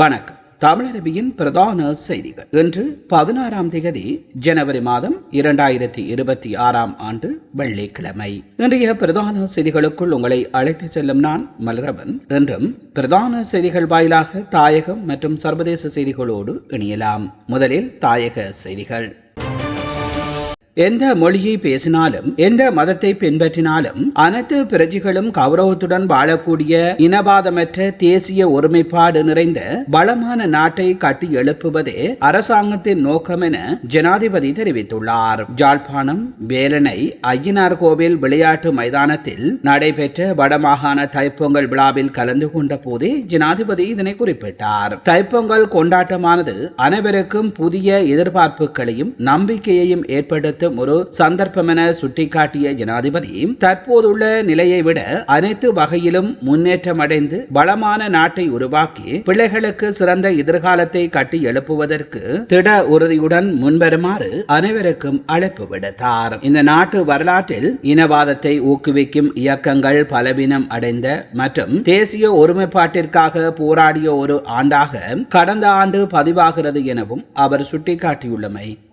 வணக்கம். தமிழரபியின் பிரதான செய்திகள். இன்று பதினாறாம் தேதி ஜனவரி மாதம் இரண்டாயிரத்தி இருபத்தி ஆறாம் ஆண்டு வெள்ளிக்கிழமை. இன்றைய பிரதான செய்திகளுக்குள் உங்களை அழைத்துச் செல்லும் நான் மலரவன். என்றும் பிரதான செய்திகள் வாயிலாக தாயகம் மற்றும் சர்வதேச செய்திகளோடு இணையலாம். முதலில் தாயக செய்திகள். எந்த மொழியை பேசினாலும் எந்த மதத்தை பின்பற்றினாலும் அனைத்து பிரஜைகளும் கௌரவத்துடன் வாழக்கூடிய இனவாதமற்ற தேசிய ஒருமைப்பாடு நிறைந்த வளமான நாட்டை கட்டி எழுப்புவதே அரசாங்கத்தின் நோக்கம் என ஜனாதிபதி தெரிவித்துள்ளார். ஜாழ்ப்பாணம் வேலனை ஐயனார் கோவில் விளையாட்டு மைதானத்தில் நடைபெற்ற வடமாகாண தைப்பொங்கல் விழாவில் கலந்து கொண்ட போதே ஜனாதிபதி இதனை குறிப்பிட்டார். தைப்பொங்கல் கொண்டாட்டமானது அனைவருக்கும் புதிய எதிர்பார்ப்புகளையும் நம்பிக்கையையும் ஏற்படுத்த ஏற்படுத்தும் ஒரு சந்தர்ப்பம் என சுட்டிக்காட்டிய ஜனாதிபதி தற்போதுள்ள நிலையை விட அனைத்து வகையிலும் முன்னேற்றம் அடைந்து பலமான நாட்டை உருவாக்கி பிள்ளைகளுக்கு சிறந்த எதிர்காலத்தை கட்டி எழுப்புவதற்கு திட உறுதியுடன் முன்வருமாறு அனைவருக்கும் அழைப்பு விடுத்தார். இந்த நாட்டு வரலாற்றில் இனவாதத்தை ஊக்குவிக்கும் இயக்கங்கள் பலவீனம் அடைந்த மற்றும் தேசிய ஒருமைப்பாட்டிற்காக போராடிய ஒரு ஆண்டாக கடந்த ஆண்டு பதிவாகிறது எனவும் அவர் சுட்டிக்காட்டியுள்ளமை.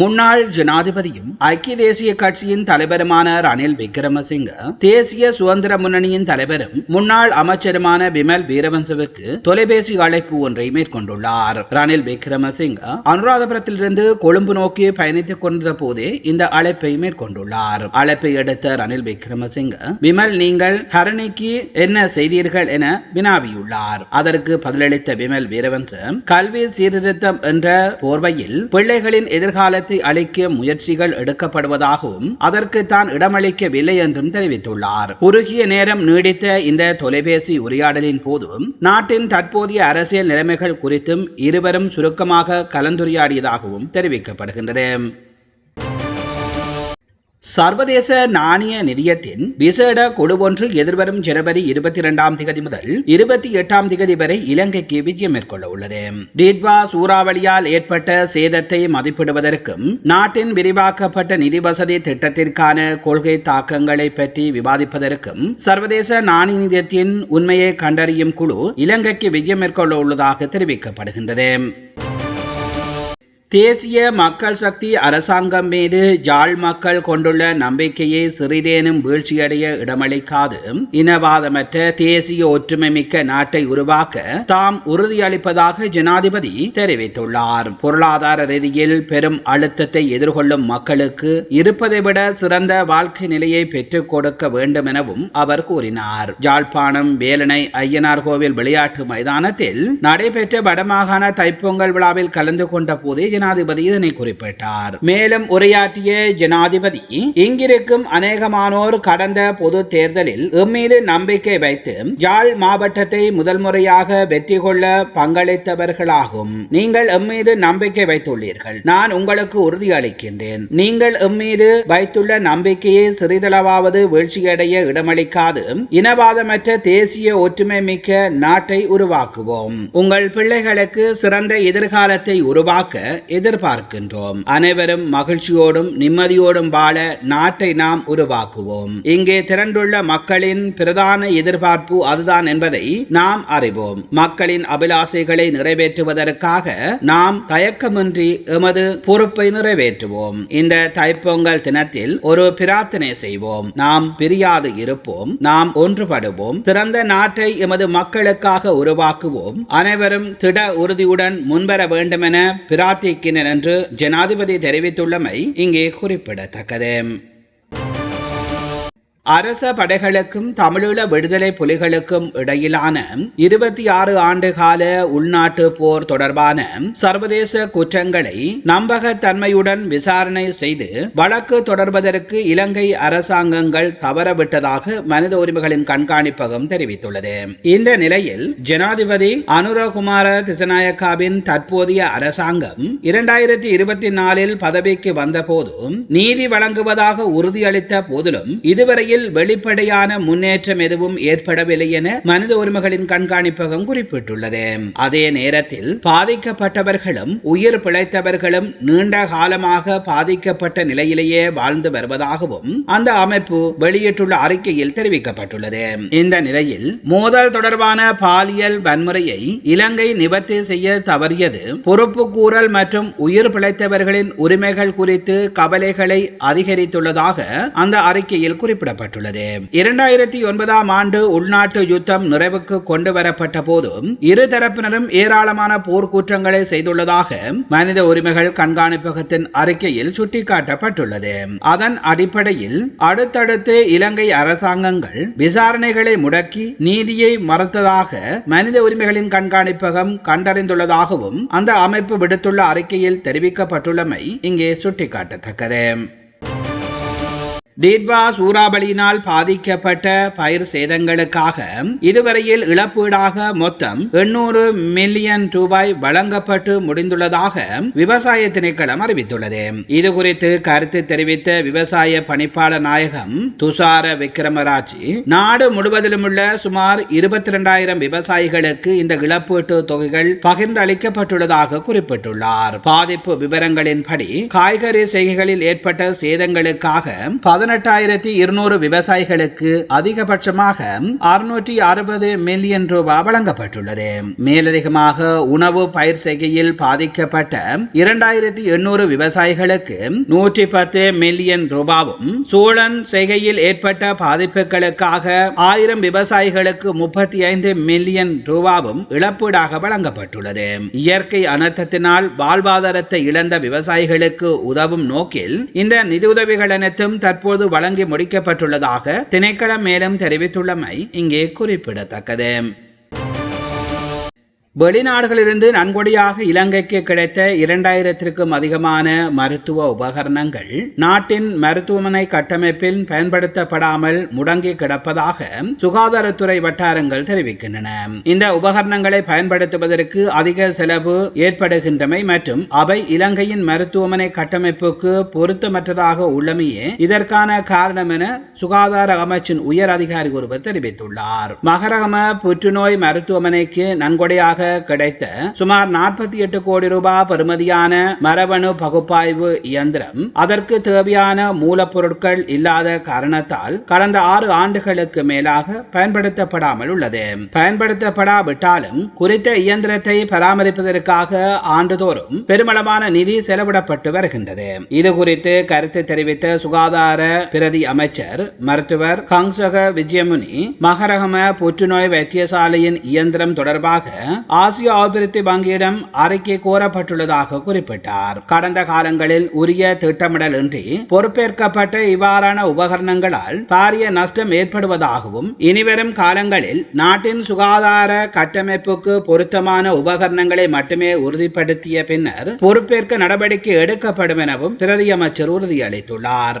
முன்னாள் ஜனாதிபதியும் ஐக்கிய தேசிய கட்சியின் தலைவருமான ரணில் விக்ரமசிங்க தேசிய சுதந்திர முன்னணியின் தலைவரும் முன்னாள் அமைச்சருமான விமல் வீரவன்சவுக்கு தொலைபேசி அழைப்பு ஒன்றை மேற்கொண்டுள்ளார். ரணில் விக்ரமசிங்க அனுராதபுரத்திலிருந்து கொழும்பு நோக்கி பயணித்துக் கொண்டிருந்த போதே இந்த அழைப்பை மேற்கொண்டுள்ளார். அழைப்பை எடுத்த ரணில் விக்ரமசிங்க விமல் நீங்கள் ஹரணிக்கு என்ன செய்தீர்கள் என வினாவியுள்ளார். அதற்கு பதிலளித்த விமல் வீரவன்ச கல்வி சீர்திருத்தம் என்ற போர்வையில் பிள்ளைகளின் எதிர்கால அதிகாரத்தை அளிக்க முயற்சிகள் எடுக்கப்படுவதாகவும் அதற்கு தான் இடமளிக்கவில்லை என்றும் தெரிவித்துள்ளார். குறுகிய நேரம் நீடித்த இந்த தொலைபேசி உரையாடலின் போதும் நாட்டின் தற்போதைய அரசியல் நிலைமைகள் குறித்தும் இருவரும் சுருக்கமாக கலந்துரையாடியதாகவும் தெரிவிக்கப்படுகின்றது. சர்வதேச நாணய நிதியத்தின் விசேட குழு ஒன்று எதிர்வரும் ஜனவரி இருபத்தி இரண்டாம் திகதி முதல் இருபத்தி எட்டாம் திகதி வரை இலங்கைக்கு விஜயம் மேற்கொள்ள உள்ளது. டிட்வா சூறாவளியால் ஏற்பட்ட சேதத்தை மதிப்பிடுவதற்கும் நாட்டின் விரிவாக்கப்பட்ட நிதி வசதி திட்டத்திற்கான கொள்கை தாக்கங்களை பற்றி விவாதிப்பதற்கும் சர்வதேச நாணய நிதியத்தின் உண்மையை கண்டறியும் குழு இலங்கைக்கு விஜயம் மேற்கொள்ள உள்ளதாக தெரிவிக்கப்படுகின்றது. தேசிய மக்கள் சக்தி அரசாங்கம் மீது ஜாழ் மக்கள் கொண்டுள்ள நம்பிக்கையை சிறிதேனும் வீழ்ச்சியடைய இடமளிக்காது. இனவாதமற்ற தேசிய ஒற்றுமை மிக்க நாட்டை உருவாக்க தாம் உறுதியளிப்பதாக ஜனாதிபதி தெரிவித்துள்ளார். பொருளாதார ரீதியில் பெரும் அழுத்தத்தை எதிர்கொள்ளும் மக்களுக்கு இருப்பதை விட சிறந்த வாழ்க்கை நிலையை பெற்றுக் கொடுக்க வேண்டும் எனவும் அவர் கூறினார். ஜாழ்ப்பாணம் வேலனை ஐயனார் கோவில் விளையாட்டு மைதானத்தில் நடைபெற்ற வடமாகாண தைப்பொங்கல் விழாவில் கலந்து கொண்ட போதே ஜனாதிபதி இதனை குறிப்பிட்டார். மேலும் உரையாற்றிய ஜனாதிபதி இங்கிருக்கும் அநேகமானோர் கடந்த பொது தேர்தலில் எம்மீது நம்பிக்கை வைத்து யாழ் மாவட்டத்தை முதல் முறையாக வெற்றி கொள்ள பங்களித்தவர்களாகும். நீங்கள் எம்மீது நம்பிக்கை வைத்துள்ளீர்கள். நான் உங்களுக்கு உறுதியளிக்கின்றேன் நீங்கள் எம்மீது வைத்துள்ள நம்பிக்கையை சிறிதளவாவது வீழ்ச்சியடைய இடமளிக்காது. இனவாதமற்ற தேசிய ஒற்றுமை மிக்க நாட்டை உருவாக்குவோம். உங்கள் பிள்ளைகளுக்கு சிறந்த எதிர்காலத்தை உருவாக்க எதிர்பார்க்கின்றோம். அனைவரும் மகிழ்ச்சியோடும் நிம்மதியோடும் வாழ நாட்டை நாம் உருவாக்குவோம். இங்கே திரண்டுள்ள மக்களின் பிரதான எதிர்பார்ப்பு அதுதான் என்பதை நாம் அறிவோம். மக்களின் அபிலாசைகளை நிறைவேற்றுவதற்காக நாம் தயக்கமின்றி எமது பொறுப்பை நிறைவேற்றுவோம். இந்த தைப்பொங்கல் தினத்தில் ஒரு பிரார்த்தனை செய்வோம். நாம் பிரியாது இருப்போம். நாம் ஒன்றுபடுவோம். சிறந்த நாட்டை எமது மக்களுக்காக உருவாக்குவோம். அனைவரும் திட உறுதியுடன் முன்வர வேண்டுமென பிரார்த்திக்க இருக்கிறேன் என்று ஜனாதிபதி தெரிவித்துள்ளமை இங்கே குறிப்பிடத்தக்கது. அரச படைகளுக்கும் தமிழீழ விடுதலை புலிகளுக்கும் இடையிலான இருபத்தி ஆறு ஆண்டு கால உள்நாட்டு போர் தொடர்பான சர்வதேச குற்றங்களை நம்பகத்தன்மையுடன் விசாரணை செய்து வழக்கு தொடர்வதற்கு இலங்கை அரசாங்கங்கள் தவறவிட்டதாக மனித உரிமைகளின் கண்காணிப்பகம் தெரிவித்துள்ளது. இந்த நிலையில் ஜனாதிபதி அனுரகுமார திசநாயக்காவின் தற்போதைய அரசாங்கம் இரண்டாயிரத்தி இருபத்தி நாலில் பதவிக்கு வந்தபோதும் நீதி வழங்குவதாக உறுதியளித்த போதிலும் இதுவரையில் துறையில் வெளிப்படையான முன்னேற்றம் எதுவும் ஏற்படவில்லை என மனித உரிமைகளின் கண்காணிப்பகம் குறிப்பிட்டுள்ளது. அதே நேரத்தில் பாதிக்கப்பட்டவர்களும் உயிர் பிழைத்தவர்களும் நீண்ட காலமாக பாதிக்கப்பட்ட நிலையிலேயே வாழ்ந்து வருவதாகவும் அந்த அமைப்பு வெளியிட்டுள்ள அறிக்கையில் தெரிவிக்கப்பட்டுள்ளது. இந்த நிலையில் மோதல் தொடர்பான பாலியல் வன்முறையை இலங்கை நிவர்த்தி செய்ய தவறியது பொறுப்பு கூறல் மற்றும் உயிர் பிழைத்தவர்களின் உரிமைகள் குறித்து கவலைகளை அதிகரித்துள்ளதாக அந்த அறிக்கையில் குறிப்பிடப்பட்டுள்ளது. இரண்டாயிரத்தி ஒன்பதாம் ஆண்டு உள்நாட்டு யுத்தம் நிறைவுக்கு கொண்டு வரப்பட்ட போதும் இரு தரப்பினரும் ஏராளமான போர்க்குற்றங்களை செய்துள்ளதாக மனித உரிமைகள் கண்காணிப்பகத்தின் அறிக்கையில் சுட்டிக்காட்டப்பட்டுள்ளது. அதன் அடிப்படையில் அடுத்தடுத்து இலங்கை அரசாங்கங்கள் விசாரணைகளை முடக்கி நீதியை மறுத்ததாக மனித உரிமைகளின் கண்காணிப்பகம் கண்டறிந்துள்ளதாகவும் அந்த அமைப்பு விடுத்துள்ள அறிக்கையில் தெரிவிக்கப்பட்டுள்ளமை இங்கே சுட்டிக்காட்டத்தக்கது. டீட்வா சூறாவளியினால் பாதிக்கப்பட்ட பயிர் சேதங்களுக்காக இதுவரையில் இழப்பீடாக மொத்தம் எண்ணூறு மில்லியன் ரூபாய் வழங்கப்பட்டு முடிந்துள்ளதாக விவசாய திணைக்களம் அறிவித்துள்ளது. இது குறித்து கருத்து தெரிவித்த விவசாய பணிப்பாளர் நாயகம் துஷார விக்ரமராஜ் நாடு முழுவதிலும் உள்ள சுமார் இருபத்தி இரண்டாயிரம் விவசாயிகளுக்கு இந்த இழப்பீட்டு தொகைகள் பகிர்ந்து அளிக்கப்பட்டுள்ளதாக குறிப்பிட்டுள்ளார். பாதிப்பு விவரங்களின்படி காய்கறி செய்கைகளில் ஏற்பட்ட சேதங்களுக்காக பதினெட்டாயிரத்தி இருநூறு விவசாயிகளுக்கு அதிகபட்சமாக அறுநூற்றி அறுபது மில்லியன் ரூபாய் வழங்கப்பட்டுள்ளது. மேலதிகமாக உணவு பயிர் செய்கையில் பாதிக்கப்பட்ட இரண்டாயிரத்தி எண்ணூறு விவசாயிகளுக்கு நூற்றி பத்து மில்லியன் ரூபாவும் சோழன் செய்கையில் ஏற்பட்ட பாதிப்புகளுக்காக ஆயிரம் விவசாயிகளுக்கு முப்பத்தி ஐந்து மில்லியன் ரூபாவும் இழப்பீடாக வழங்கப்பட்டுள்ளது. இயற்கை அனர்த்தத்தினால் வாழ்வாதாரத்தை இழந்த விவசாயிகளுக்கு உதவும் நோக்கில் இந்த நிதியுதவிகள் அனைத்தும் தற்போது வழங்கி முடிக்கப்பட்டுள்ளதாக திணைக்களம் மேலும் தெரிவித்துள்ளமை இங்கே குறிப்பிடத்தக்கது. வெளிநாடுகளிலிருந்து நன்கொடையாக இலங்கைக்கு கிடைத்த இரண்டாயிரத்திற்கும் அதிகமான மருத்துவ உபகரணங்கள் நாட்டின் மருத்துவமனை கட்டமைப்பில் பயன்படுத்தப்படாமல் முடங்கி கிடப்பதாக சுகாதாரத்துறை வட்டாரங்கள் தெரிவிக்கின்றன. இந்த உபகரணங்களை பயன்படுத்துவதற்கு அதிக செலவு ஏற்படுகின்றமை மற்றும் அவை இலங்கையின் மருத்துவமனை கட்டமைப்புக்கு பொருத்தமற்றதாக உள்ளமையே இதற்கான காரணம் என சுகாதார அமைச்சின் உயர் அதிகாரி ஒருவர் தெரிவித்துள்ளார். மகரகம புற்றுநோய் மருத்துவமனைக்கு நன்கொடையாக கிடைத்த சுமார் நாற்பத்தி எட்டு கோடி ரூபாய் பெறுமதியான மரபணு பகுப்பாய்வு இயந்திரம் அதற்கு தேவையான மூலப்பொருட்கள் இல்லாத காரணத்தால் கடந்த ஆறு ஆண்டுகளுக்கு மேலாக பயன்படுத்தப்படாமல் உள்ளது. பயன்படுத்தப்படாவிட்டாலும் குறித்த இயந்திரத்தை பராமரிப்பதற்காக ஆண்டுதோறும் பெருமளவான நிதி செலவிடப்பட்டு வருகின்றது. இது குறித்து கருத்து தெரிவித்த சுகாதார பிரதி அமைச்சர் மருத்துவர் கங்சக விஜயமுனி மகரகம புற்றுநோய் வைத்தியசாலையின் இயந்திரம் தொடர்பாக ஆசிய அபிவிருத்தி வங்கியிடம் அறிக்கை கோரப்பட்டுள்ளதாக குறிப்பிட்டார். கடந்த காலங்களில் உரிய திட்டமிடல் இன்றி பொறுப்பேற்கப்பட்ட இவ்வாறான உபகரணங்களால் பாரிய நஷ்டம் ஏற்படுவதாகவும் இனிவரும் காலங்களில் நாட்டின் சுகாதார கட்டமைப்புக்கு பொருத்தமான உபகரணங்களை மட்டுமே உறுதிப்படுத்திய பின்னர் பொறுப்பேற்க நடவடிக்கை எடுக்கப்படும் எனவும் பிரதியமைச்சர் உறுதியளித்துள்ளார்.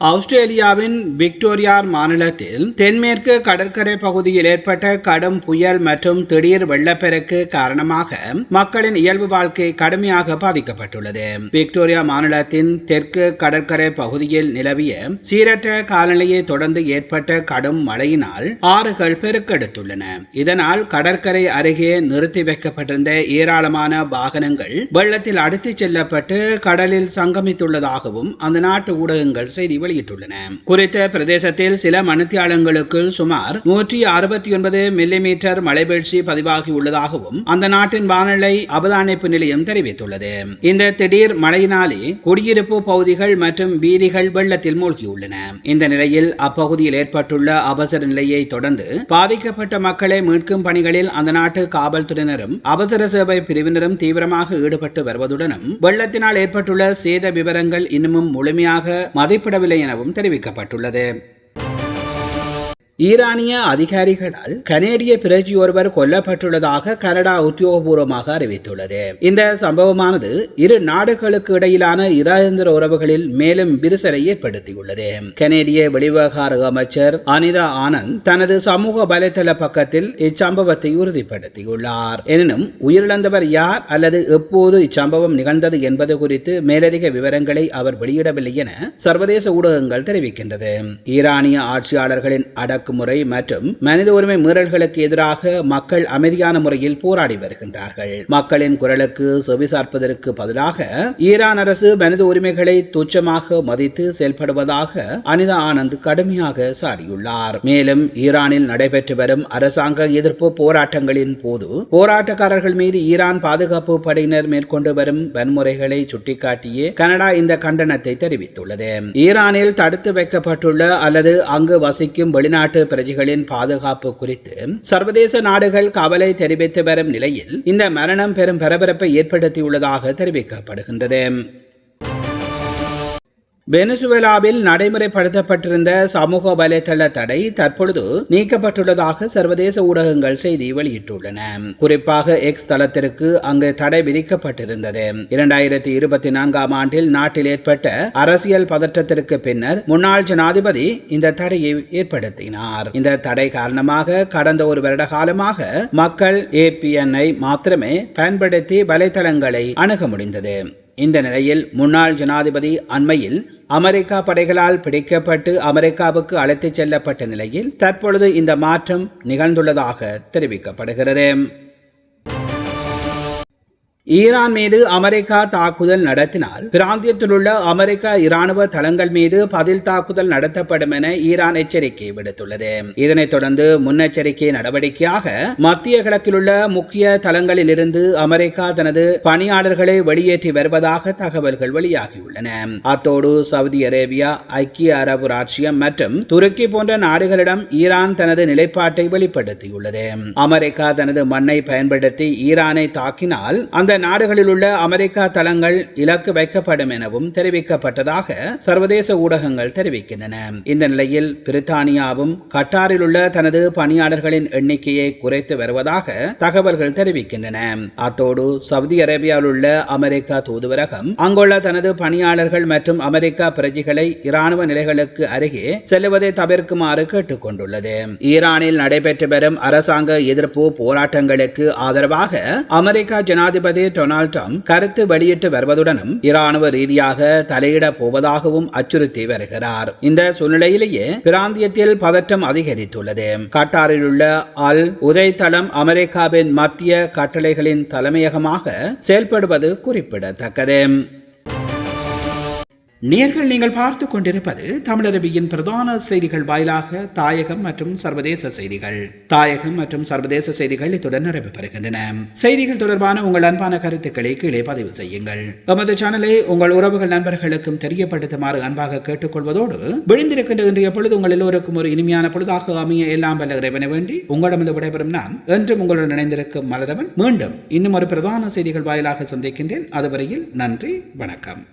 ஆஸ்திரேலியாவின் விக்டோரியா மாநிலத்தில் தென்மேற்கு கடற்கரை பகுதியில் ஏற்பட்ட கடும் புயல் மற்றும் திடீர் வெள்ளப்பெருக்கு காரணமாக மக்களின் இயல்பு வாழ்க்கை கடுமையாக பாதிக்கப்பட்டுள்ளது. விக்டோரியா மாநிலத்தின் தெற்கு கடற்கரை பகுதியில் நிலவிய சீரற்ற காலநிலையை தொடர்ந்து ஏற்பட்ட கடும் மழையினால் ஆறுகள் பெருக்கெடுத்துள்ளன. இதனால் கடற்கரை அருகே நிறுத்தி வைக்கப்பட்டிருந்த ஏராளமான வாகனங்கள் வெள்ளத்தில் அடித்துச் செல்லப்பட்டு கடலில் சங்கமித்துள்ளதாகவும் அந்த நாட்டு ஊடகங்கள் செய்தி வெளியிட்டுள்ளன. குறித்த பிரதேசத்தில் சில மணித்தியாலங்களுக்குள் சுமார் நூற்றி அறுபத்தி ஒன்பது மில்லிமீட்டர் மழை வீழ்ச்சி பதிவாகியுள்ளதாகவும் அந்த நாட்டின் வானிலை அவதானிப்பு நிலையம் தெரிவித்துள்ளது. இந்த திடீர் மழையினாலே குடியிருப்பு பகுதிகள் மற்றும் வீதிகள் வெள்ளத்தில் மூழ்கியுள்ளன. இந்த நிலையில் அப்பகுதியில் ஏற்பட்டுள்ள அவசர நிலையை தொடர்ந்து பாதிக்கப்பட்ட மக்களை மீட்கும் பணிகளில் அந்த நாட்டு காவல்துறையினரும் அவசர சேவை பிரிவினரும் தீவிரமாக ஈடுபட்டு வருவதுடனும் வெள்ளத்தினால் ஏற்பட்டுள்ள சேத விவரங்கள் இன்னமும் முழுமையாக மதிப்பிடவில்லை எனவும் தெரிவிக்கப்பட்டுள்ளது. ஈரானிய அதிகாரிகளால் கனேடிய பிரஜி ஒருவர் கொல்லப்பட்டுள்ளதாக கனடா உத்தியோகபூர்வமாக அறிவித்துள்ளது. இந்த சம்பவமானது இரு நாடுகளுக்கு இடையிலான இராஜேந்திர உறவுகளில் மேலும் விரிசலை ஏற்படுத்தியுள்ளது. கனேடிய வெளிவிவகார அமைச்சர் அனிதா ஆனந்த் தனது சமூக வலைதள பக்கத்தில் இச்சம்பவத்தை உறுதிப்படுத்தியுள்ளார். எனினும் உயிரிழந்தவர் யார் அல்லது எப்போது இச்சம்பவம் நிகழ்ந்தது என்பது குறித்து மேலதிக விவரங்களை அவர் வெளியிடவில்லை என சர்வதேச ஊடகங்கள் தெரிவிக்கின்றது ஈரானிய ஆட்சியாளர்களின் அடக்கு அடக்குமுறை மற்றும் மனித உரிமை மீறல்களுக்கு எதிராக மக்கள் அமைதியான முறையில் போராடி வருகின்றார்கள். மக்களின் குரலுக்கு செவிசார்ப்பதற்கு பதிலாக ஈரான் அரசு மனித உரிமைகளை துச்சமாக மதித்து செயல்படுவதாக அனிதா ஆனந்த் கடுமையாக சாடியுள்ளார். மேலும் ஈரானில் நடைபெற்று வரும் அரசாங்க எதிர்ப்பு போராட்டங்களின் போது போராட்டக்காரர்கள் மீது ஈரான் பாதுகாப்பு படையினர் மேற்கொண்டு வரும் வன்முறைகளை சுட்டிக்காட்டியே கனடா இந்த கண்டனத்தை தெரிவித்துள்ளது. ஈரானில் தடுத்து வைக்கப்பட்டுள்ள அல்லது அங்கு வசிக்கும் வெளிநாட்டு நாட்டு பிரஜைகளின் பாதுகாப்பு குறித்து சர்வதேச நாடுகள் கவலை தெரிவித்து வரும் நிலையில் இந்த மரணம் பெரும் பரபரப்பை ஏற்படுத்தியுள்ளதாக தெரிவிக்கப்படுகின்றது. வெனிசுவேலாவில் நடைமுறைப்படுத்தப்பட்டிருந்த சமூக வலைதள தடை தற்பொழுது நீக்கப்பட்டுள்ளதாக சர்வதேச ஊடகங்கள் செய்தி வெளியிட்டுள்ளன. குறிப்பாக எக்ஸ் தளத்திற்கு அங்கு தடை விதிக்கப்பட்டிருந்தது. இரண்டாயிரத்தி இருபத்தி நான்காம் ஆண்டில் நாட்டில் ஏற்பட்ட அரசியல் பதற்றத்திற்கு பின்னர் முன்னாள் ஜனாதிபதி இந்த தடையை ஏற்படுத்தினார். இந்த தடை காரணமாக கடந்த ஒரு வருட காலமாக மக்கள் ஏபிஎன்ஐ மாத்திரமே பயன்படுத்தி வலைதளங்களை அணுக முடிந்தது. இந்த நிலையில் முன்னாள் ஜனாதிபதி அண்மையில் அமெரிக்கா படைகளால் பிடிக்கப்பட்டு அமெரிக்காவுக்கு அழைத்துச் செல்லப்பட்ட நிலையில் தற்பொழுது இந்த மாற்றம் நிகழ்ந்துள்ளதாக தெரிவிக்கப்படுகிறது. ஈரான் மீது அமெரிக்கா தாக்குதல் நடத்தினால் பிராந்தியத்தில் உள்ள அமெரிக்க இராணுவ தளங்கள் மீது பதில் தாக்குதல் நடத்தப்படும் என ஈரான் எச்சரிக்கை விடுத்துள்ளது. இதனைத் தொடர்ந்து முன்னெச்சரிக்கை நடவடிக்கையாக மத்திய கிழக்கில் உள்ள முக்கிய தளங்களில் இருந்து அமெரிக்கா தனது பணியாளர்களை வெளியேற்றி வருவதாக தகவல்கள் வெளியாகியுள்ளன. அத்தோடு சவுதி அரேபியா ஐக்கிய அரபு ராச்சியம் மற்றும் துருக்கி போன்ற நாடுகளிடம் ஈரான் தனது நிலைப்பாட்டை வெளிப்படுத்தியுள்ளது. அமெரிக்கா தனது மண்ணை பயன்படுத்தி ஈரானை தாக்கினால் அந்த நாடுகளில் உள்ள அமெரிக்கா தளங்கள் இலக்கு வைக்கப்படும் எனவும் தெரிவிக்கப்பட்டதாக சர்வதேச ஊடகங்கள் தெரிவிக்கின்றன. இந்த நிலையில் பிரித்தானியாவும் கட்டாரில் உள்ள தனது பணியாளர்களின் எண்ணிக்கையை குறைத்து வருவதாக தகவல்கள் தெரிவிக்கின்றன. அத்தோடு சவுதி அரேபியாவில் உள்ள அமெரிக்கா தூதுவரகம் அங்குள்ள தனது பணியாளர்கள் மற்றும் அமெரிக்கா பிரஜைகளை இராணுவ நிலைகளுக்கு அருகே செல்லுவதை தவிர்க்குமாறு கேட்டுக்கொண்டுள்ளது. ஈரானில் நடைபெற்று வரும் அரசாங்க எதிர்ப்பு போராட்டங்களுக்கு ஆதரவாக அமெரிக்கா ஜனாதிபதி டொனால்ட் ட்ரம்ப் கருத்து வெளியிட்டு வருவதுடனும் இராணுவ ரீதியாக தலையிட போவதாகவும் அச்சுறுத்தி வருகிறார். இந்த சூழ்நிலையிலேயே பிராந்தியத்தில் பதற்றம் அதிகரித்துள்ளது. கட்டாரில் உள்ள அல் உதைத்தளம் அமெரிக்காவின் மத்திய கட்டளைகளின் தலைமையகமாக செயல்படுவது குறிப்பிடத்தக்கது. நேர்கள் நீங்கள் பார்த்து கொண்டிருப்பது தமிழரபியின் பிரதான செய்திகள் வாயிலாக தாயகம் மற்றும் சர்வதேச செய்திகள். தாயகம் மற்றும் சர்வதேச செய்திகள் இத்துடன் நிறைவு பெறுகின்றன. செய்திகள் தொடர்பான உங்கள் அன்பான கருத்துக்களை கீழே பதிவு செய்யுங்கள். எமது சேனலை உங்கள் உறவுகள் நண்பர்களுக்கும் தெரியப்படுத்துமாறு அன்பாக கேட்டுக்கொள்வதோடு விழுந்திருக்கின்ற இன்றைய பொழுது உங்கள் எல்லோருக்கும் ஒரு இனிமையான பொழுதாக அமைய எல்லாம் வல்ல இறைவனை வேண்டி உங்களிடமிருந்து விடைபெறும் நான் என்றும் உங்களுடன் இணைந்திருக்கும் மலரவன் மீண்டும் இன்னும் ஒரு பிரதான செய்திகள் வாயிலாக சந்திக்கின்றேன். அதுவரையில் நன்றி வணக்கம்.